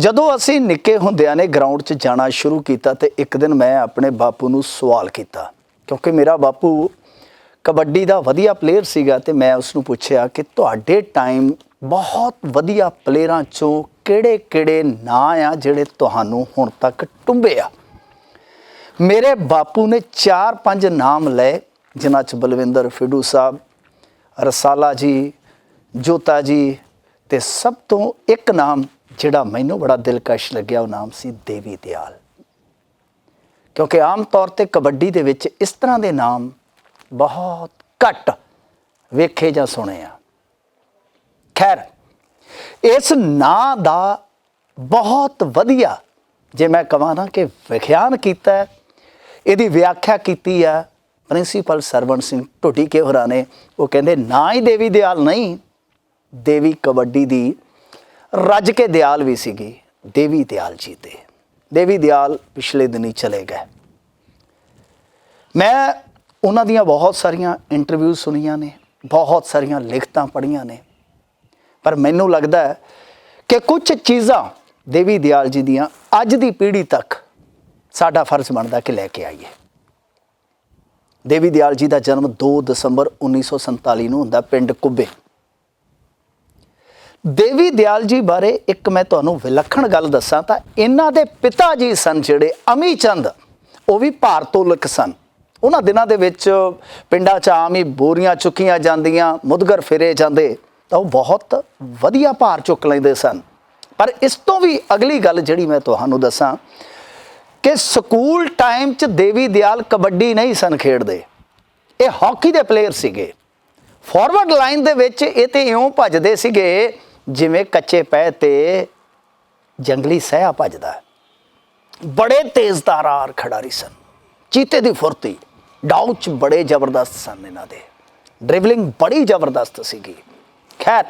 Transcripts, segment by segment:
ਜਦੋਂ ਅਸੀਂ ਨਿੱਕੇ ਹੁੰਦਿਆਂ ਨੇ ਗਰਾਊਂਡ 'ਚ ਜਾਣਾ ਸ਼ੁਰੂ ਕੀਤਾ ਤੇ ਇੱਕ ਦਿਨ ਮੈਂ ਆਪਣੇ ਬਾਪੂ ਨੂੰ ਸਵਾਲ ਕੀਤਾ, ਕਿਉਂਕਿ ਮੇਰਾ ਬਾਪੂ ਕਬੱਡੀ ਦਾ ਵਧੀਆ ਪਲੇਅਰ ਸੀਗਾ ਤੇ ਮੈਂ ਉਸ ਨੂੰ ਪੁੱਛਿਆ ਕਿ ਤੁਹਾਡੇ ਟਾਈਮ ਬਹੁਤ ਵਧੀਆ ਪਲੇਅਰਾਂ ਚੋਂ ਕਿਹੜੇ-ਕਿਹੜੇ ਨਾਂ ਆ ਜਿਹੜੇ ਤੁਹਾਨੂੰ ਹੁਣ ਤੱਕ ਟੁੰਬੇ ਆ? ਮੇਰੇ ਬਾਪੂ ਨੇ 4-5 ਨਾਮ ਲਏ, ਜਿਨ੍ਹਾਂ ਚ ਬਲਵਿੰਦਰ ਫਿੱਡੂ ਸਾਹਿਬ, ਰਸਾਲਾ ਜੀ, ਜੋਤਾ ਜੀ ਤੇ ਸਭ ਤੋਂ ਇੱਕ ਨਾਮ ਜਿਹੜਾ ਮੈਨੂੰ ਬੜਾ ਦਿਲਕਸ਼ ਲੱਗਿਆ, ਉਹ ਨਾਮ ਸੀ ਦੇਵੀ ਦਿਆਲ। ਕਿਉਂਕਿ ਆਮ ਤੌਰ ਤੇ ਕਬੱਡੀ ਦੇ ਵਿੱਚ ਇਸ ਤਰ੍ਹਾਂ ਦੇ ਨਾਮ ਬਹੁਤ ਘੱਟ ਵੇਖੇ ਜਾਂ ਸੁਣੇ ਆ। ਖੈਰ, ਇਸ ਨਾਂ ਦਾ ਬਹੁਤ ਵਧੀਆ, ਜੇ ਮੈਂ ਕਹਾਂ ਨਾ ਕਿ ਵਿਖਿਆਨ ਕੀਤਾ ਇਹਦੀ ਵਿਆਖਿਆ ਕੀਤੀ ਹੈ ਪ੍ਰਿੰਸੀਪਲ ਸਰਵਣ ਸਿੰਘ ਢੋਟੀ ਕੇ ਹੋਰਾਂ ਨੇ। ਉਹ ਕਹਿੰਦੇ, ਨਾ ਹੀ ਦੇਵੀ ਦਿਆਲ ਨਹੀਂ, ਦੇਵੀ ਕਬੱਡੀ ਦੀ ਰੱਜ ਕੇ ਦਿਆਲ ਵੀ ਸੀਗੀ, ਦੇਵੀ ਦਿਆਲ ਜੀ 'ਤੇ ਦੇਵੀ ਦਿਆਲ ਪਿਛਲੇ ਦਿਨੀ ਚਲੇ ਗਏ। ਮੈਂ ਉਹਨਾਂ ਦੀਆਂ ਬਹੁਤ ਸਾਰੀਆਂ ਇੰਟਰਵਿਊ ਸੁਣੀਆਂ ਨੇ, ਬਹੁਤ ਸਾਰੀਆਂ ਲਿਖਤਾਂ ਪੜ੍ਹੀਆਂ ਨੇ। ਪਰ ਮੈਨੂੰ ਲੱਗਦਾ ਹੈ ਕਿ ਕੁਝ ਚੀਜ਼ਾਂ ਦੇਵੀ ਦਿਆਲ ਜੀ ਦੀਆਂ ਅੱਜ ਦੀ ਪੀੜ੍ਹੀ ਤੱਕ ਸਾਡਾ ਫਰਜ਼ ਬਣਦਾ ਕਿ ਲੈ ਕੇ ਆਈਏ। ਦੇਵੀ ਦਿਆਲ ਜੀ ਦਾ ਜਨਮ 2 ਦਸੰਬਰ 1947 ਨੂੰ ਹੁੰਦਾ ਪਿੰਡ ਕੁੱਬੇ। ਦੇਵੀ ਦਿਆਲ ਜੀ ਬਾਰੇ ਇੱਕ ਮੈਂ ਤੁਹਾਨੂੰ ਵਿਲੱਖਣ ਗੱਲ ਦੱਸਾਂ ਤਾਂ ਇਹਨਾਂ ਦੇ ਪਿਤਾ ਜੀ ਸਨ ਜਿਹੜੇ ਅਮੀ ਚੰਦ, ਉਹ ਵੀ ਭਾਰਤੋਲਕ ਸਨ। ਉਹਨਾਂ ਦਿਨਾਂ ਦੇ ਵਿੱਚ ਪਿੰਡਾਂ 'ਚ ਆਮ ਹੀ ਬੋਰੀਆਂ ਚੁੱਕੀਆਂ ਜਾਂਦੀਆਂ, ਮੁਦਗਰ ਫਿਰੇ ਜਾਂਦੇ, ਤਾਂ ਉਹ ਬਹੁਤ ਵਧੀਆ ਭਾਰ ਚੁੱਕ ਲੈਂਦੇ ਸਨ। ਪਰ ਇਸ ਤੋਂ ਵੀ ਅਗਲੀ ਗੱਲ ਜਿਹੜੀ ਮੈਂ ਤੁਹਾਨੂੰ ਦੱਸਾਂ ਕਿ ਸਕੂਲ ਟਾਈਮ 'ਚ ਦੇਵੀ ਦਿਆਲ ਕਬੱਡੀ ਨਹੀਂ ਸਨ ਖੇਡਦੇ। ਇਹ ਹਾਕੀ ਦੇ ਪਲੇਅਰ ਸੀਗੇ। ਫਾਰਵਰਡ ਲਾਈਨ ਦੇ ਵਿੱਚ ਇਹ ਤੇ ਇਉਂ ਭੱਜਦੇ ਸੀਗੇ ਜਿਵੇਂ ਕੱਚੇ ਪੈ ਤੇ ਜੰਗਲੀ ਸਹਿਆ ਭੱਜਦਾ ਬੜੇ ਤੇਜ਼ ਤਾਰਾਰ ਖਿਡਾਰੀ ਸਨ। ਚੀਤੇ ਦੀ ਫੁਰਤੀ ਡਾਊਚ ਬੜੇ ਜ਼ਬਰਦਸਤ ਸਨ ਇਹਨਾਂ ਦੇ। ਡ੍ਰਿਬਲਿੰਗ ਬੜੀ ਜ਼ਬਰਦਸਤ ਸੀਗੀ। ਖੈਰ,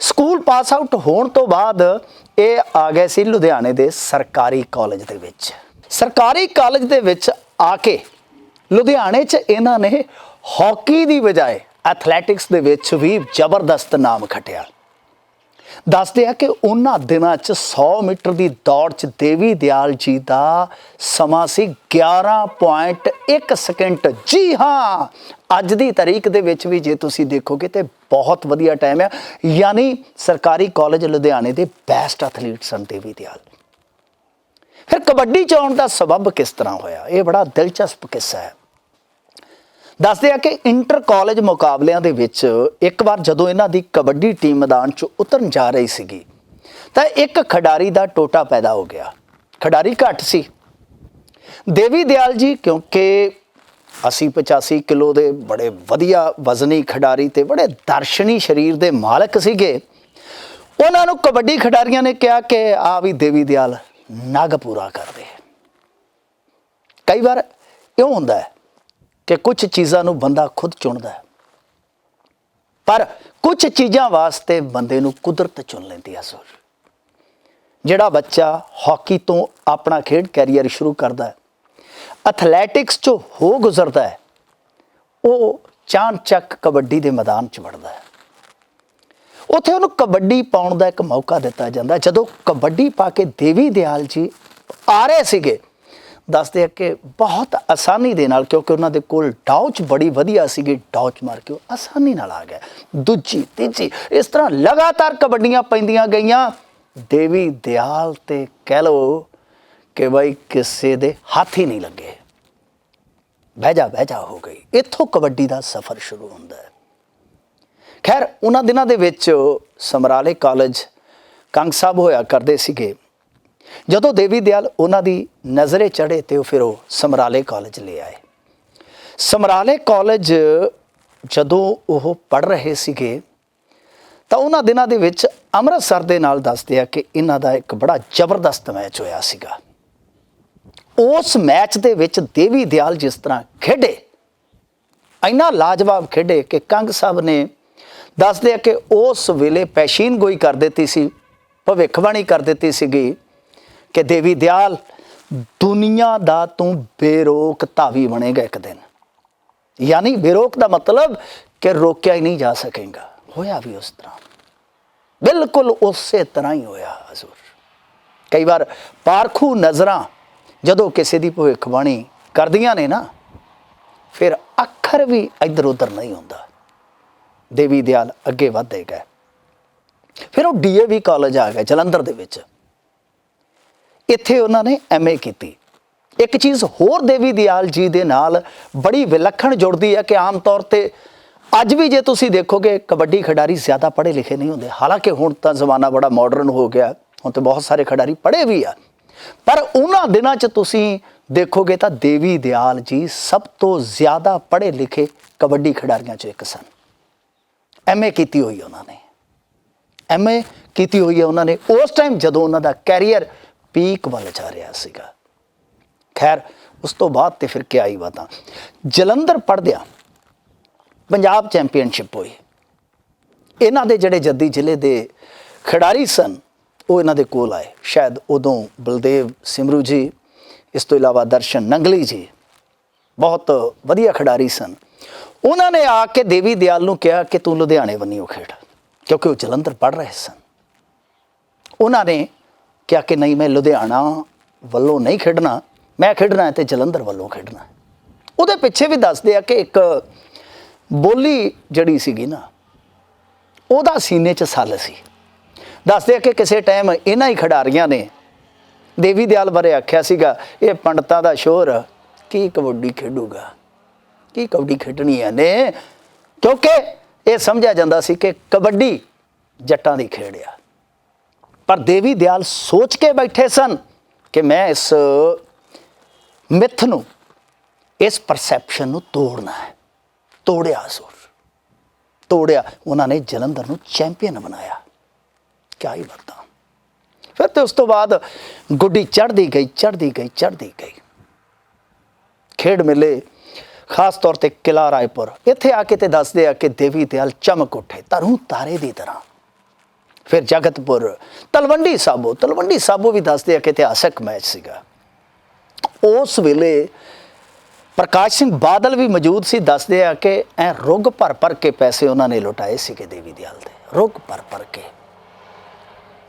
ਸਕੂਲ ਪਾਸ ਆਊਟ ਹੋਣ ਤੋਂ ਬਾਅਦ ਇਹ ਆ ਗਏ ਸੀ ਲੁਧਿਆਣੇ ਦੇ ਸਰਕਾਰੀ ਕਾਲਜ ਦੇ ਵਿੱਚ। ਸਰਕਾਰੀ ਕਾਲਜ ਦੇ ਵਿੱਚ ਆ ਕੇ ਲੁਧਿਆਣੇ 'ਚ ਇਹਨਾਂ ਨੇ ਹਾਕੀ ਦੀ ਬਜਾਏ ਐਥਲੈਟਿਕਸ ਦੇ ਵਿੱਚ ਵੀ ਜ਼ਬਰਦਸਤ ਨਾਮ ਖਟਿਆ। ਦੱਸਦੇ ਆ ਕਿ ਉਹਨਾਂ ਦਿਨਾਂ 'ਚ 100 ਮੀਟਰ ਦੀ ਦੌੜ 'ਚ ਦੇਵੀ ਦਿਆਲ ਜੀ ਦਾ ਸਮਾਂ ਸੀ 11.1 ਸਕਿੰਟ ਜੀ ਹਾਂ, ਅੱਜ ਦੀ ਤਾਰੀਖ ਦੇ ਵਿੱਚ ਵੀ ਜੇ ਤੁਸੀਂ ਦੇਖੋਗੇ ਤੇ ਬਹੁਤ ਵਧੀਆ ਟਾਈਮ ਹੈ ਯਾਨੀ ਸਰਕਾਰੀ ਕਾਲਜ ਲੁਧਿਆਣੇ ਦੇ ਬੈਸਟ ਐਥਲੀਟ ਸਨ ਦੇਵੀ ਦਿਆਲ। ਫਿਰ ਕਬੱਡੀ ਚ ਆਉਣ ਦਾ ਸਬਬ ਕਿਸ ਤਰ੍ਹਾਂ ਹੋਇਆ? ਇਹ ਬੜਾ ਦਿਲਚਸਪ ਕਿੱਸਾ ਹੈ। ਦੱਸਦੇ ਆ ਕਿ ਇੰਟਰ ਕਾਲਜ ਮੁਕਾਬਲਿਆਂ ਦੇ ਵਿੱਚ ਇੱਕ ਵਾਰ ਜਦੋਂ ਇਹਨਾਂ ਦੀ ਕਬੱਡੀ ਟੀਮ ਮੈਦਾਨ 'ਚ ਉਤਰਨ ਜਾ ਰਹੀ ਸੀਗੀ, ਤਾਂ ਇੱਕ ਖਿਡਾਰੀ ਦਾ ਟੋਟਾ ਪੈਦਾ ਹੋ ਗਿਆ। ਖਿਡਾਰੀ ਘੱਟ ਸੀ। ਦੇਵੀ ਦਿਆਲ ਜੀ, ਕਿਉਂਕਿ 80 85 ਕਿਲੋ ਦੇ ਬੜੇ ਵਧੀਆ ਵਜ਼ਨੀ ਖਿਡਾਰੀ ਤੇ ਬੜੇ ਦਰਸ਼ਨੀ ਸਰੀਰ ਦੇ ਮਾਲਕ ਸੀਗੇ, ਉਹਨਾਂ ਨੂੰ ਕਬੱਡੀ ਖਿਡਾਰੀਆਂ ਨੇ ਕਿਹਾ ਕਿ ਆ ਵੀ ਦੇਵੀ ਦਿਆਲ ਨਗ ਪੂਰਾ ਕਰਦੇ। ਕਈ ਵਾਰ ਇਉਂ ਹੁੰਦਾ ਹੈ ਕਿ ਕੁਝ ਚੀਜ਼ਾਂ ਨੂੰ ਬੰਦਾ ਖੁਦ ਚੁਣਦਾ ਹੈ। ਪਰ ਕੁਝ ਚੀਜ਼ਾਂ ਵਾਸਤੇ ਬੰਦੇ ਨੂੰ ਕੁਦਰਤ ਚੁਣ ਲੈਂਦੀ ਹੈ ਸੋਰ ਜਿਹੜਾ ਬੱਚਾ ਹਾਕੀ ਤੋਂ ਆਪਣਾ ਖੇਡ ਕੈਰੀਅਰ ਸ਼ੁਰੂ ਕਰਦਾ ਹੈ, ਐਥਲੈਟਿਕਸ ਚੋਂ ਹੋ ਗੁਜ਼ਰਦਾ ਹੈ, ਉਹ ਚਾਣ ਚੱਕ ਕਬੱਡੀ ਦੇ ਮੈਦਾਨ 'ਚ ਵੜਦਾ ਹੈ। ਉੱਥੇ ਉਹਨੂੰ ਕਬੱਡੀ ਪਾਉਣ ਦਾ ਇੱਕ ਮੌਕਾ ਦਿੱਤਾ ਜਾਂਦਾ। ਜਦੋਂ ਕਬੱਡੀ ਪਾ ਕੇ ਦੇਵੀ ਦਿਆਲ ਜੀ ਆ ਰਹੇ ਸੀਗੇ ਦੱਸਦੇ ਆ ਕਿ ਬਹੁਤ ਆਸਾਨੀ ਦੇ ਨਾਲ, ਕਿਉਂਕਿ ਉਹਨਾਂ ਦੇ ਕੋਲ ਡਾਊਚ ਬੜੀ ਵਧੀਆ ਸੀਗੀ ਡਾਊਚ ਮਾਰ ਕੇ ਉਹ ਆਸਾਨੀ ਨਾਲ ਆ ਗਿਆ ਦੂਜੀ, ਤੀਜੀ, ਇਸ ਤਰ੍ਹਾਂ ਲਗਾਤਾਰ ਕਬੱਡੀਆਂ ਪੈਂਦੀਆਂ ਗਈਆਂ। ਦੇਵੀ ਦਿਆਲ ਤੇ ਕਹਿ ਲਓ ਕਿ ਬਈ ਕਿਸੇ ਦੇ ਹੱਥ ਹੀ ਨਹੀਂ ਲੱਗੇ। ਬਹਿ ਜਾ ਬਹਿ ਜਾ ਹੋ ਗਈ। ਇੱਥੋਂ ਕਬੱਡੀ ਦਾ ਸਫ਼ਰ ਸ਼ੁਰੂ ਹੁੰਦਾ ਹੈ। ਖੈਰ, ਉਹਨਾਂ ਦਿਨਾਂ ਦੇ ਵਿੱਚ ਸਮਰਾਲੇ ਕਾਲਜ ਕੰਗ ਸਾਹਿਬ ਹੋਇਆ ਕਰਦੇ ਸੀਗੇ। ਜਦੋਂ ਦੇਵੀ ਦਿਆਲ ਉਹਨਾਂ ਦੀ ਨਜ਼ਰੇ ਚੜੇ ਤੇ ਉਹ ਫਿਰ ਉਹ ਸਮਰਾਲੇ ਕਾਲਜ ਲੈ ਆਏ। ਸਮਰਾਲੇ ਕਾਲਜ ਜਦੋਂ ਉਹ ਪੜ ਰਹੇ ਸੀਗੇ, ਤਾਂ ਉਹਨਾਂ ਦਿਨਾਂ ਦੇ ਵਿੱਚ ਅੰਮ੍ਰਿਤਸਰ ਦੇ ਨਾਲ ਦੱਸਦੇ ਆ ਕਿ ਇਹਨਾਂ ਦਾ ਇੱਕ ਬੜਾ ਜ਼ਬਰਦਸਤ ਮੈਚ ਹੋਇਆ ਸੀਗਾ। ਉਸ ਮੈਚ ਦੇ ਵਿੱਚ ਦੇਵੀ ਦਿਆਲ ਜਿਸ ਤਰ੍ਹਾਂ ਖੇਡੇ, ਇੰਨਾ ਲਾਜਵਾਬ ਖੇਡੇ ਕਿ ਕੰਗ ਸਾਹਿਬ ਨੇ ਦੱਸਦੇ ਆ ਕਿ ਉਸ ਵੇਲੇ ਪੈਸ਼ੀਨ ਗੋਈ ਕਰ ਦਿੱਤੀ ਸੀ, ਭਵਿੱਖਬਾਣੀ ਕਰ ਦਿੱਤੀ ਸੀਗੀ। ਕਿ ਦੇਵੀ ਦਿਆਲ, ਦੁਨੀਆ ਦਾ ਤੂੰ ਬੇਰੋਕ ਧਾਵੀ ਬਣੇਗਾ ਇੱਕ ਦਿਨ। ਯਾਨੀ ਬੇਰੋਕ ਦਾ ਮਤਲਬ ਕਿ ਰੋਕਿਆ ਹੀ ਨਹੀਂ ਜਾ ਸਕੇਗਾ। ਹੋਇਆ ਵੀ ਉਸ ਤਰ੍ਹਾਂ। ਬਿਲਕੁਲ ਉਸੇ ਤਰ੍ਹਾਂ ਹੀ ਹੋਇਆ ਹਜ਼ੂਰ। ਕਈ ਵਾਰ ਪਾਰਖੂ ਨਜ਼ਰਾਂ ਜਦੋਂ ਕਿਸੇ ਦੀ ਭਵਿੱਖਬਾਣੀ ਕਰਦੀਆਂ ਨੇ ਨਾ, ਫਿਰ ਅੱਖਰ ਵੀ ਇੱਧਰ ਉੱਧਰ ਨਹੀਂ ਹੁੰਦਾ। ਦੇਵੀ ਦਿਆਲ ਅੱਗੇ ਵਧਦੇ ਗਏ। ਫਿਰ ਉਹ ਡੀਏਵੀ ਕਾਲਜ ਆ ਗਿਆ, ਜਲੰਧਰ ਦੇ ਵਿੱਚ। ਇੱਥੇ ਉਹਨਾਂ ਨੇ ਐਮਏ ਕੀਤੀ। ਇੱਕ ਚੀਜ਼ ਹੋਰ ਦੇਵੀ ਦਿਆਲ ਜੀ ਦੇ ਨਾਲ ਬੜੀ ਵਿਲੱਖਣ ਜੁੜਦੀ ਹੈ ਕਿ ਆਮ ਤੌਰ ਤੇ ਅੱਜ ਵੀ ਜੇ ਤੁਸੀਂ ਦੇਖੋਗੇ, ਕਬੱਡੀ ਖਿਡਾਰੀ ਜ਼ਿਆਦਾ ਪੜ੍ਹੇ ਲਿਖੇ ਨਹੀਂ ਹੁੰਦੇ। ਹਾਲਾਂਕਿ ਹੁਣ ਤਾਂ ਜ਼ਮਾਨਾ ਬੜਾ ਮਾਡਰਨ ਹੋ ਗਿਆ, ਹੁਣ ਤੇ ਬਹੁਤ ਸਾਰੇ ਖਿਡਾਰੀ ਪੜ੍ਹੇ ਵੀ ਆ। ਪਰ ਉਹਨਾਂ ਦਿਨਾਂ 'ਚ ਤੁਸੀਂ ਦੇਖੋਗੇ ਤਾਂ ਦੇਵੀ ਦਿਆਲ ਜੀ ਸਭ ਤੋਂ ਜ਼ਿਆਦਾ ਪੜ੍ਹੇ ਲਿਖੇ ਕਬੱਡੀ ਖਿਡਾਰੀਆਂ 'ਚੋਂ ਇੱਕ ਸਨ। ਐਮਏ ਕੀਤੀ ਹੋਈ ਉਹਨਾਂ ਨੇ। ਐਮਏ ਕੀਤੀ ਹੋਈ ਹੈ ਉਹਨਾਂ ਨੇ। ਉਸ ਟਾਈਮ ਜਦੋਂ ਉਹਨਾਂ ਦਾ ਕੈਰੀਅਰ ਪੀਕ ਵੱਲ ਜਾ ਰਿਹਾ ਸੀਗਾ। ਖੈਰ, ਉਸ ਤੋਂ ਬਾਅਦ ਤੇ ਫਿਰ ਕੀ ਆਈ ਬਾਤਾਂ। ਜਲੰਧਰ ਪੜਦਿਆਂ ਪੰਜਾਬ ਚੈਂਪੀਅਨਸ਼ਿਪ ਹੋਈ। ਇਹਨਾਂ ਦੇ ਜਿਹੜੇ ਜੱਦੀ ਜ਼ਿਲ੍ਹੇ ਦੇ ਖਿਡਾਰੀ ਸਨ, ਉਹ ਇਹਨਾਂ ਦੇ ਕੋਲ ਆਏ। ਸ਼ਾਇਦ ਉਦੋਂ ਬਲਦੇਵ ਸਿਮਰੂ ਜੀ, ਇਸ ਤੋਂ ਇਲਾਵਾ ਦਰਸ਼ਨ ਨੰਗਲੀ ਜੀ, ਬਹੁਤ ਵਧੀਆ ਖਿਡਾਰੀ ਸਨ। ਉਹਨਾਂ ਨੇ ਆ ਕੇ ਦੇਵੀ ਦਿਆਲ ਨੂੰ ਕਿਹਾ ਕਿ ਤੂੰ ਲੁਧਿਆਣੇ ਬੰਨਿਓ ਖੇਡ, ਕਿਉਂਕਿ ਉਹ ਜਲੰਧਰ ਪੜ ਰਹੇ ਸਨ। ਉਹਨਾਂ ਨੇ ਕਿਹਾ ਕਿ ਨਹੀਂ ਮੈਂ ਲੁਧਿਆਣਾ ਵੱਲੋਂ ਨਹੀਂ ਖੇਡਣਾ, ਮੈਂ ਖੇਡਣਾ ਹੈ ਤੇ ਜਲੰਧਰ ਵੱਲੋਂ ਖੇਡਣਾ ਉਹਦੇ ਪਿੱਛੇ ਵੀ ਦੱਸਦੇ ਆ ਕਿ ਇੱਕ ਬੋਲੀ ਜਿਹੜੀ ਸੀਗੀ ਨਾ, ਉਹਦਾ ਸੀਨੇ 'ਚ ਸੱਲ ਸੀ। ਦੱਸਦੇ ਆ ਕਿ ਕਿਸੇ ਟਾਈਮ ਇਹਨਾਂ ਹੀ ਖਿਡਾਰੀਆਂ ਨੇ ਦੇਵੀ ਦਿਆਲ ਬਾਰੇ ਆਖਿਆ ਸੀਗਾ, ਇਹ ਪੰਡਤਾਂ ਦਾ ਸ਼ੋਰ ਕੀ ਕਬੱਡੀ ਖੇਡੂਗਾ, ਕੀ ਕਬੱਡੀ ਖੇਡਣੀ ਹੈ ਨੇ ਕਿਉਂਕਿ ਇਹ ਸਮਝਿਆ ਜਾਂਦਾ ਸੀ ਕਿ ਕਬੱਡੀ ਜੱਟਾਂ ਦੀ ਖੇਡ ਆ। ਪਰ ਦੇਵੀ ਦਿਆਲ ਸੋਚ ਕੇ ਬੈਠੇ ਸਨ ਕਿ ਮੈਂ ਇਸ ਮਿੱਥ ਨੂੰ, ਇਸ ਪਰਸੈਪਸ਼ਨ ਨੂੰ ਤੋੜਨਾ ਹੈ। ਤੋੜਿਆ ਜ਼ੋਰ ਤੋੜਿਆ। ਉਹਨਾਂ ਨੇ ਜਲੰਧਰ ਨੂੰ ਚੈਂਪੀਅਨ ਬਣਾਇਆ। ਕਿਆ ਹੀ ਬਾਤਾਂ। ਫਿਰ ਤੇ ਉਸ ਤੋਂ ਬਾਅਦ ਗੁੱਡੀ ਚੜ੍ਹਦੀ ਗਈ ਚੜ੍ਹਦੀ ਗਈ ਚੜ੍ਹਦੀ ਗਈ। ਖੇਡ ਮੇਲੇ, ਖਾਸ ਤੌਰ ਤੇ ਕਿਲਾ ਰਾਏਪੁਰ। ਇੱਥੇ ਆ ਕੇ ਤੇ ਦੱਸਦੇ ਆ ਕਿ ਦੇਵੀ ਦਿਆਲ ਚਮਕ ਉੱਠੇ ਤਰੂੰ ਤਾਰੇ ਦੀ ਤਰ੍ਹਾਂ। ਫਿਰ ਜਗਤਪੁਰ, ਤਲਵੰਡੀ ਸਾਬੋ ਤਲਵੰਡੀ ਸਾਬੋ ਵੀ ਦੱਸਦੇ ਆ ਕਿ ਇਤਿਹਾਸਕ ਮੈਚ ਸੀਗਾ। ਉਸ ਵੇਲੇ ਪ੍ਰਕਾਸ਼ ਸਿੰਘ ਬਾਦਲ ਵੀ ਮੌਜੂਦ ਸੀ, ਦੱਸਦੇ ਆ ਕਿ ਐ ਰੁੱਗ ਭਰ ਭਰ ਕੇ ਪੈਸੇ ਉਹਨਾਂ ਨੇ ਲੁਟਾਏ ਸੀਗੇ ਦੇਵੀ ਦਿਆਲ ਦੇ। ਰੁੱਗ ਭਰ ਭਰ ਕੇ।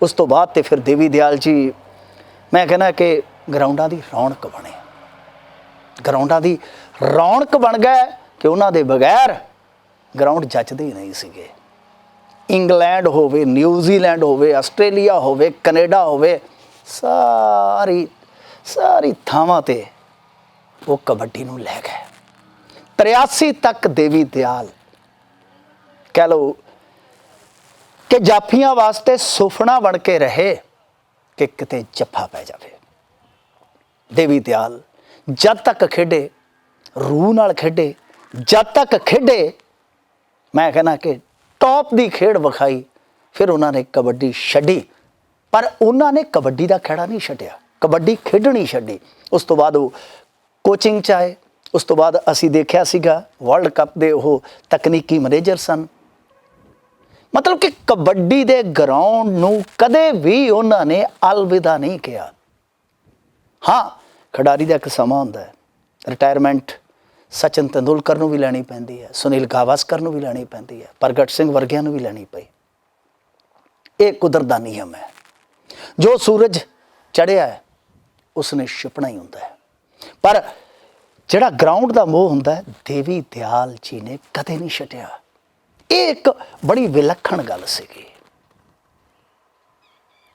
ਉਸ ਤੋਂ ਬਾਅਦ ਤੇ ਫਿਰ ਦੇਵੀ ਦਿਆਲ ਜੀ, ਮੈਂ ਕਹਿੰਦਾ ਕਿ ਗਰਾਊਂਡਾਂ ਦੀ ਰੌਣਕ ਬਣੇ। ਗਰਾਊਂਡਾਂ ਦੀ ਰੌਣਕ ਬਣ ਗਏ ਕਿ ਉਹਨਾਂ ਦੇ ਬਗੈਰ ਗਰਾਊਂਡ ਜੱਜਦੇ ਹੀ ਨਹੀਂ ਸੀਗੇ। ਇੰਗਲੈਂਡ ਹੋਵੇ ਨਿਊਜ਼ੀਲੈਂਡ ਹੋਵੇ, ਆਸਟ੍ਰੇਲੀਆ ਹੋਵੇ, ਕੈਨੇਡਾ ਹੋਵੇ, ਸਾਰੀ ਸਾਰੀ ਥਾਵਾਂ ਤੇ ਉਹ ਕਬੱਡੀ ਨੂੰ ਲੈ ਗਏ। 83 ਤੱਕ ਦੇਵੀ ਦਿਆਲ। ਕਹਿ ਲਓ ਕਿ ਜਾਫੀਆਂ ਵਾਸਤੇ ਸੁਫਨਾ ਬਣ ਕੇ ਰਹੇ ਕਿ ਕਿਤੇ ਜੱਫਾ ਪੈ ਜਾਵੇ। ਦੇਵੀ ਦਿਆਲ ਜਦ ਤੱਕ ਖੇਡੇ, ਰੂਹ ਨਾਲ ਖੇਡੇ, ਜਦ ਤੱਕ ਖੇਡੇ, ਮੈਂ ਕਹਿੰਦਾ ਕਿ ਟੌਪ ਦੀ ਖੇਡ ਵਿਖਾਈ, ਫਿਰ ਉਹਨਾਂ ਨੇ ਕਬੱਡੀ ਛੱਡੀ। ਪਰ ਉਹਨਾਂ ਨੇ ਕਬੱਡੀ ਦਾ ਖੇੜਾ ਨਹੀਂ ਛੱਡਿਆ। ਕਬੱਡੀ ਖੇਡਣੀ ਛੱਡੀ। ਉਸ ਤੋਂ ਬਾਅਦ ਉਹ ਕੋਚਿੰਗ ਚ ਆਏ। ਉਸ ਤੋਂ ਬਾਅਦ ਅਸੀਂ ਦੇਖਿਆ ਸੀਗਾ ਵਰਲਡ ਕੱਪ ਦੇ ਉਹ ਤਕਨੀਕੀ ਮੈਨੇਜਰ ਸਨ। ਮਤਲਬ ਕਿ ਕਬੱਡੀ ਦੇ ਗਰਾਊਂਡ ਨੂੰ ਕਦੇ ਵੀ ਉਹਨਾਂ ਨੇ ਅਲਵਿਦਾ ਨਹੀਂ ਕਿਹਾ। ਹਾਂ, ਖਿਡਾਰੀ ਦਾ ਇੱਕ ਸਮਾਂ ਹੁੰਦਾ ਹੈ। ਰਿਟਾਇਰਮੈਂਟ ਸਚਿਨ ਤੰਦੁਲਕਰ ਨੂੰ ਵੀ ਲੈਣੀ ਪੈਂਦੀ ਹੈ, ਸੁਨੀਲ ਗਾਵਸਕਰ ਨੂੰ ਵੀ ਲੈਣੀ ਪੈਂਦੀ ਹੈ, ਪ੍ਰਗਟ ਸਿੰਘ ਵਰਗਿਆਂ ਨੂੰ ਵੀ ਲੈਣੀ ਪਈ। ਇਹ ਕੁਦਰਤ ਦਾ ਨਿਯਮ ਹੈ ਜੋ ਸੂਰਜ ਚੜਿਆ ਹੈ ਉਸ ਨੇ ਛਿਪਣਾ ਹੀ ਹੁੰਦਾ ਹੈ। ਪਰ ਜਿਹੜਾ ਗਰਾਊਂਡ ਦਾ ਮੋਹ ਹੁੰਦਾ ਦੇਵੀ ਦਿਆਲ ਜੀ ਨੇ ਕਦੇ ਨਹੀਂ ਛੱਡਿਆ। ਇਹ ਇੱਕ ਬੜੀ ਵਿਲੱਖਣ ਗੱਲ ਸੀਗੀ।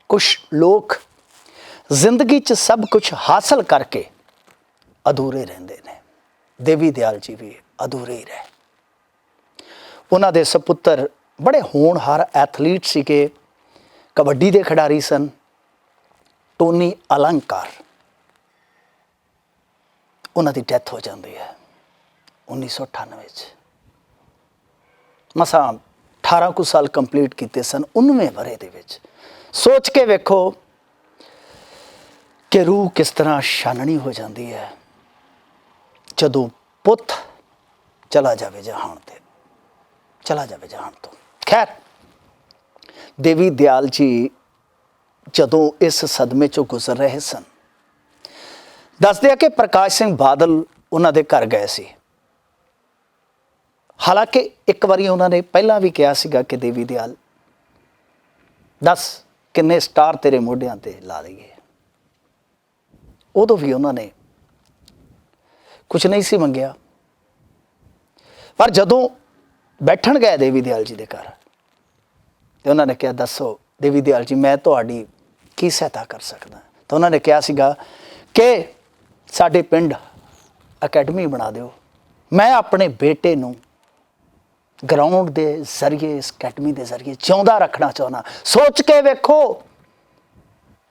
ਕੁਝ ਲੋਕ ਜ਼ਿੰਦਗੀ 'ਚ ਸਭ ਕੁਝ ਹਾਸਲ ਕਰਕੇ ਅਧੂਰੇ ਰਹਿੰਦੇ ਨੇ। ਦੇਵੀ ਦਿਆਲ ਜੀ ਵੀ ਅਧੂਰੇ ਹੀ ਰਹੇ। ਉਹਨਾਂ ਦੇ ਸੁਪੁੱਤਰ ਬੜੇ ਹੋਣਹਾਰ ਐਥਲੀਟ ਸੀਗੇ, ਕਬੱਡੀ ਦੇ ਖਿਡਾਰੀ ਸਨ, ਟੋਨੀ ਅਲੰਕਾਰ। ਉਹਨਾਂ ਦੀ ਡੈਥ ਹੋ ਜਾਂਦੀ ਹੈ 1998 ਚ। ਮਸਾਂ 18 ਕੁ ਸਾਲ ਕੰਪਲੀਟ ਕੀਤੇ ਸਨ 19ਵੇਂ ਵਰੇ ਦੇ ਵਿੱਚ। ਸੋਚ ਕੇ ਵੇਖੋ ਕਿ ਰੂਹ ਕਿਸ ਤਰ੍ਹਾਂ ਛਾਨਣੀ ਹੋ ਜਾਂਦੀ ਹੈ। ਜਦੋਂ ਪੁੱਤ ਚਲਾ ਜਾਵੇ ਜਹਾਨ ਤੇ, ਚਲਾ ਜਾਵੇ ਜਹਾਨ ਤੋਂ। ਖੈਰ, ਦੇਵੀ ਦਿਆਲ ਜੀ ਜਦੋਂ ਇਸ ਸਦਮੇ ਚੋਂ ਗੁਜ਼ਰ ਰਹੇ ਸਨ, ਦੱਸਦੇ ਆ ਕਿ ਪ੍ਰਕਾਸ਼ ਸਿੰਘ ਬਾਦਲ ਉਹਨਾਂ ਦੇ ਘਰ ਗਏ ਸੀ। ਹਾਲਾਂਕਿ ਇੱਕ ਵਾਰੀ ਉਹਨਾਂ ਨੇ ਪਹਿਲਾਂ ਵੀ ਕਿਹਾ ਸੀਗਾ ਕਿ ਦੇਵੀ ਦਿਆਲ, ਦੱਸ ਕਿੰਨੇ ਸਟਾਰ ਤੇਰੇ ਮੋਢਿਆਂ ਤੇ ਲਾ ਲਈਏ। ਉਦੋਂ ਵੀ ਉਹਨਾਂ ਨੇ ਕੁਝ ਨਹੀਂ ਸੀ ਮੰਗਿਆ। ਪਰ ਜਦੋਂ ਬੈਠਣ ਗਏ ਦੇਵੀ ਦਿਆਲ ਜੀ ਦੇ ਘਰ, ਤੇ ਉਹਨਾਂ ਨੇ ਕਿਹਾ, ਦੱਸੋ ਦੇਵੀ ਦਿਆਲ ਜੀ, ਮੈਂ ਤੁਹਾਡੀ ਕੀ ਸਹਾਇਤਾ ਕਰ ਸਕਦਾ? ਤਾਂ ਉਹਨਾਂ ਨੇ ਕਿਹਾ ਸੀਗਾ ਕਿ ਸਾਡੇ ਪਿੰਡ ਅਕੈਡਮੀ ਬਣਾ ਦਿਓ। ਮੈਂ ਆਪਣੇ ਬੇਟੇ ਨੂੰ ਗਰਾਊਂਡ ਦੇ ਜ਼ਰੀਏ, ਇਸ ਅਕੈਡਮੀ ਦੇ ਜ਼ਰੀਏ ਜਿਉਂਦਾ ਰੱਖਣਾ ਚਾਹੁੰਦਾ। ਸੋਚ ਕੇ ਵੇਖੋ,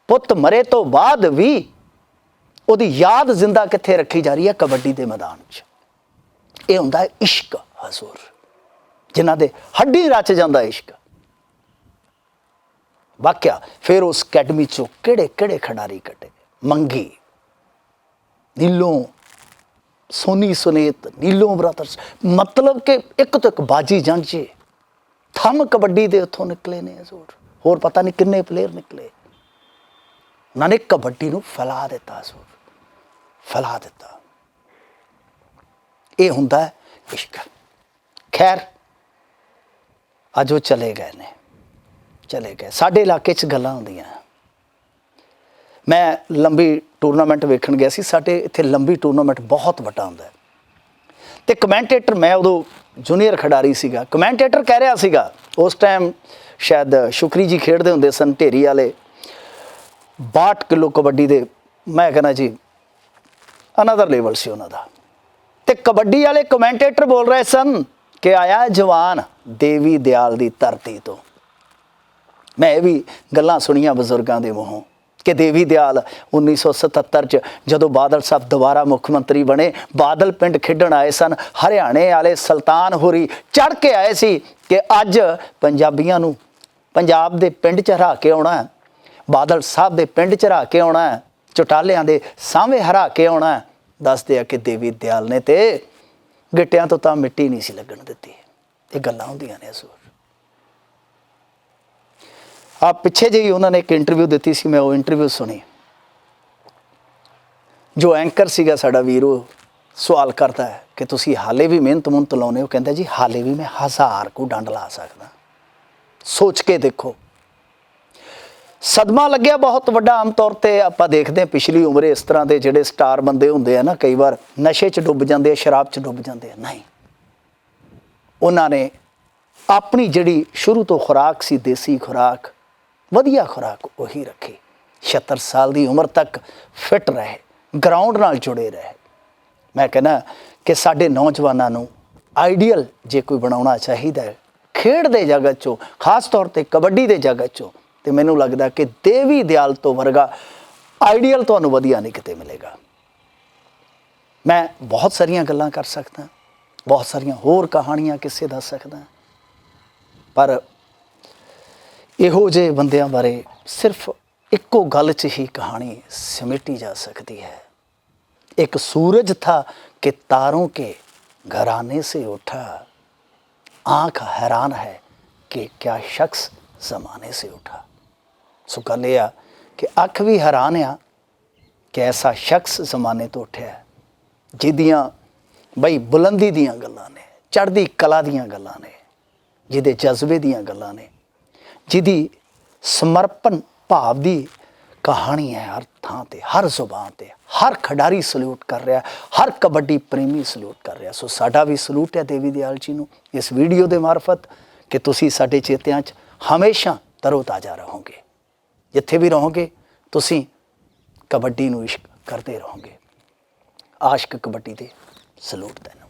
ਪੁੱਤ ਮਰੇ ਤੋਂ ਬਾਅਦ ਵੀ ਉਹਦੀ ਯਾਦ ਜ਼ਿੰਦਾ ਕਿੱਥੇ ਰੱਖੀ ਜਾ ਰਹੀ ਹੈ? ਕਬੱਡੀ ਦੇ ਮੈਦਾਨ 'ਚ ਇਹ ਹੁੰਦਾ ਹੈ ਇਸ਼ਕ ਹਜ਼ੂਰ, ਜਿਨ੍ਹਾਂ ਦੇ ਹੱਡੀ ਰਚ ਜਾਂਦਾ ਇਸ਼ਕ। ਵਾਕਿਆ, ਫਿਰ ਉਸ ਅਕੈਡਮੀ ਚੋਂ ਕਿਹੜੇ ਕਿਹੜੇ ਖਿਡਾਰੀ ਕੱਢੇ? ਮੰਗੀ, ਨੀਲੋਂ, ਸੋਨੀ ਸੁਨੇਤ, ਨੀਲੋਂ ਬ੍ਰਦਰਸ। ਮਤਲਬ ਕਿ ਇੱਕ ਤੋਂ ਇੱਕ ਬਾਜੀ ਜਾਂਚੇ ਥੰਮ ਕਬੱਡੀ ਦੇ ਉੱਥੋਂ ਨਿਕਲੇ ਨੇ ਹਜ਼ੂਰ। ਹੋਰ ਪਤਾ ਨਹੀਂ ਕਿੰਨੇ ਪਲੇਅਰ ਨਿਕਲੇ। ਉਹਨਾਂ ਨੇ ਕਬੱਡੀ ਨੂੰ ਫੈਲਾ ਦਿੱਤਾ ਹਜ਼ੂਰ। ਫੈਲਾ ਦਿੱਤਾ। ਇਹ ਹੁੰਦਾ ਹੈ ਇਸ਼ਕ। ਖੈਰ, ਅੱਜ ਉਹ ਚਲੇ ਗਏ ਨੇ। ਚਲੇ ਗਏ। ਸਾਡੇ ਇਲਾਕੇ 'ਚ ਗੱਲਾਂ ਹੁੰਦੀਆਂ। ਮੈਂ ਲੰਬੀ ਟੂਰਨਾਮੈਂਟ ਵੇਖਣ ਗਿਆ ਸੀ। ਸਾਡੇ ਇੱਥੇ ਲੰਬੀ ਟੂਰਨਾਮੈਂਟ ਬਹੁਤ ਵੱਡਾ ਹੁੰਦਾ ਹੈ। ਤੇ ਕਮੈਂਟੇਟਰ, ਮੈਂ ਉਦੋਂ ਜੂਨੀਅਰ ਖਿਡਾਰੀ ਸੀਗਾ। ਕਮੈਂਟੇਟਰ ਕਹਿ ਰਿਹਾ ਸੀਗਾ, ਉਸ ਟਾਈਮ ਸ਼ਾਇਦ ਸ਼ੁਕਰੀ ਜੀ ਖੇਡਦੇ ਹੁੰਦੇ ਸਨ ਢੇਰੀ ਵਾਲੇ। 62 ਕਿਲੋ ਕਬੱਡੀ ਦੇ, ਮੈਂ ਕਹਿੰਦਾ ਜੀ ਅਨਦਰ ਲੈਵਲ ਸੀ ਉਹਨਾਂ ਦਾ ਤੇ ਕਬੱਡੀ ਵਾਲੇ ਕਮੈਂਟੇਟਰ ਬੋਲ ਰਹੇ ਸਨ ਕਿ ਆਇਆ ਜਵਾਨ ਦੇਵੀ ਦਿਆਲ ਦੀ ਧਰਤੀ ਤੋਂ। ਮੈਂ ਇਹ ਵੀ ਗੱਲਾਂ ਸੁਣੀਆਂ ਬਜ਼ੁਰਗਾਂ ਦੇ ਮੂੰਹੋਂ ਕਿ ਦੇਵੀ ਦਿਆਲ 1977 ਚ ਜਦੋਂ ਬਾਦਲ ਸਾਹਿਬ ਦੁਬਾਰਾ ਮੁੱਖ ਮੰਤਰੀ ਬਣੇ, ਬਾਦਲ ਪਿੰਡ ਖੇਡਣ ਆਏ ਸਨ, ਹਰਿਆਣੇ ਵਾਲੇ ਸੁਲਤਾਨ ਹੋਰੀ ਚੜ ਕੇ ਆਏ ਸੀ ਕਿ ਅੱਜ ਪੰਜਾਬੀਆਂ ਨੂੰ ਪੰਜਾਬ ਦੇ ਪਿੰਡ ਚ ਹਰਾ ਕੇ ਆਉਣਾ ਬਾਦਲ ਸਾਹਿਬ ਦੇ ਪਿੰਡ ਚ ਹਰਾ ਕੇ ਆਉਣਾ ਚਟਾਲਿਆਂ ਦੇ ਸਾਹਵੇਂ ਹਰਾ ਕੇ ਆਉਣਾ ਦੱਸਦੇ ਆ ਕਿ ਦੇਵੀ ਦਿਆਲ ਨੇ ਤੇ ਗਿੱਟਿਆਂ ਤੋਂ ਤਾਂ ਮਿੱਟੀ ਨਹੀਂ ਸੀ ਲੱਗਣ ਦਿੱਤੀ। ਇਹ ਗੱਲਾਂ ਹੁੰਦੀਆਂ ਨੇ ਅਸੂਰ ਆ ਪਿੱਛੇ ਜਿਹੀ ਉਹਨਾਂ ਨੇ ਇੱਕ ਇੰਟਰਵਿਊ ਦਿੱਤੀ ਸੀ, ਮੈਂ ਉਹ ਇੰਟਰਵਿਊ ਸੁਣੀ। ਜੋ ਐਂਕਰ ਸੀਗਾ ਸਾਡਾ ਵੀਰੋ ਸਵਾਲ ਕਰਦਾ ਹੈ ਕਿ ਤੁਸੀਂ ਹਾਲੇ ਵੀ ਮਿਹਨਤ ਮੁਹਨਤ ਲਾਉਨੇ ਹੋ? ਕਹਿੰਦਾ ਜੀ, ਹਾਲੇ ਵੀ ਮੈਂ ਹਜ਼ਾਰ ਕੋ ਡੰਡ ਲਾ ਸਕਦਾ। ਸੋਚ ਕੇ ਦੇਖੋ। ਸਦਮਾ ਲੱਗਿਆ ਬਹੁਤ ਵੱਡਾ ਆਮ ਤੌਰ ਤੇ ਆਪਾਂ ਦੇਖਦੇ ਹਾਂ ਪਿਛਲੀ ਉਮਰੇ ਇਸ ਤਰ੍ਹਾਂ ਦੇ ਜਿਹੜੇ ਸਟਾਰ ਬੰਦੇ ਹੁੰਦੇ ਆ ਨਾ, ਕਈ ਵਾਰ ਨਸ਼ੇ 'ਚ ਡੁੱਬ ਜਾਂਦੇ ਆ, ਸ਼ਰਾਬ 'ਚ ਡੁੱਬ ਜਾਂਦੇ ਆ। ਨਹੀਂ। ਉਹਨਾਂ ਨੇ ਆਪਣੀ ਜਿਹੜੀ ਸ਼ੁਰੂ ਤੋਂ ਖੁਰਾਕ ਸੀ, ਦੇਸੀ ਖੁਰਾਕ, ਵਧੀਆ ਖੁਰਾਕ ਉਹੀ ਰੱਖੀ। 76 ਸਾਲ ਦੀ ਉਮਰ ਤੱਕ ਫਿੱਟ ਰਹੇ, ਗਰਾਊਂਡ ਨਾਲ ਜੁੜੇ ਰਹੇ। ਮੈਂ ਕਹਿੰਦਾ ਕਿ ਸਾਡੇ ਨੌਜਵਾਨਾਂ ਨੂੰ ਆਈਡੀਅਲ ਜੇ ਕੋਈ ਬਣਾਉਣਾ ਚਾਹੀਦਾ ਹੈ, ਖੇਡ ਦੇ ਜਗਤ ਚੋਂ, ਖਾਸ ਤੌਰ ਤੇ ਕਬੱਡੀ ਦੇ ਜਗਤ ਚੋਂ ਤੇ ਮੈਨੂੰ ਲੱਗਦਾ ਕਿ ਦੇਵੀ ਦਿਆਲ ਤੋਂ ਵਰਗਾ ਆਈਡੀਅਲ ਤੁਹਾਨੂੰ ਵਧੀਆ ਨਹੀਂ ਕਿਤੇ ਮਿਲੇਗਾ ਮੈਂ ਬਹੁਤ ਸਾਰੀਆਂ ਗੱਲਾਂ ਕਰ ਸਕਦਾ ਬਹੁਤ ਸਾਰੀਆਂ ਹੋਰ ਕਹਾਣੀਆਂ ਕਿਸੇ ਦੱਸ ਸਕਦਾ ਪਰ ਇਹੋ ਜਿਹੇ ਬੰਦਿਆਂ ਬਾਰੇ ਸਿਰਫ ਇੱਕੋ ਗੱਲ 'ਚ ਹੀ ਕਹਾਣੀ ਸਮੇਟੀ ਜਾ ਸਕਦੀ ਹੈ एक सूरज था कि तारों के घराने से उठा आंख हैरान है कि क्या शख्स जमाने से उठा ਸੋ ਗੱਲ ਇਹ ਆ ਕਿ ਅੱਖ ਵੀ ਹੈਰਾਨ ਆ ਕਿ ਐਸਾ ਸ਼ਖਸ ਜ਼ਮਾਨੇ ਤੋਂ ਉੱਠਿਆ ਜਿਹਦੀਆਂ ਬਈ ਬੁਲੰਦੀ ਦੀਆਂ ਗੱਲਾਂ ਨੇ, ਚੜ੍ਹਦੀ ਕਲਾ ਦੀਆਂ ਗੱਲਾਂ ਨੇ, ਜਿਹਦੇ ਜਜ਼ਬੇ ਦੀਆਂ ਗੱਲਾਂ ਨੇ, ਜਿਹਦੀ ਸਮਰਪਣ ਭਾਵ ਦੀ ਕਹਾਣੀ ਹੈ ਹਰ ਥਾਂ ਤੇ, ਹਰ ਜ਼ੁਬਾਨ ਤੇ, ਹਰ ਖਿਡਾਰੀ ਸਲੂਟ ਕਰ ਰਿਹਾ, ਹਰ ਕਬੱਡੀ ਪ੍ਰੇਮੀ ਸਲੂਟ ਕਰ ਰਿਹਾ। ਸੋ ਸਾਡਾ ਵੀ ਸਲੂਟ ਹੈ ਦੇਵੀ ਦਿਆਲ ਜੀ ਨੂੰ, ਇਸ ਵੀਡੀਓ ਦੇ ਮਾਰਫਤ ਕਿ ਤੁਸੀਂ ਸਾਡੇ ਚੇਤਿਆਂ 'ਚ ਹਮੇਸ਼ਾ ਤਰੋ ਤਾਜ਼ਾ ਰਹੋਗੇ। ਜਿੱਥੇ ਵੀ ਰਹੋਗੇ ਤੁਸੀਂ ਕਬੱਡੀ ਨੂੰ ਇਸ਼ਕ ਕਰਦੇ ਰਹੋਗੇ। ਆਸ਼ਕ ਕਬੱਡੀ ਦੇ ਸਲੂਟ ਤੈਨੂੰ।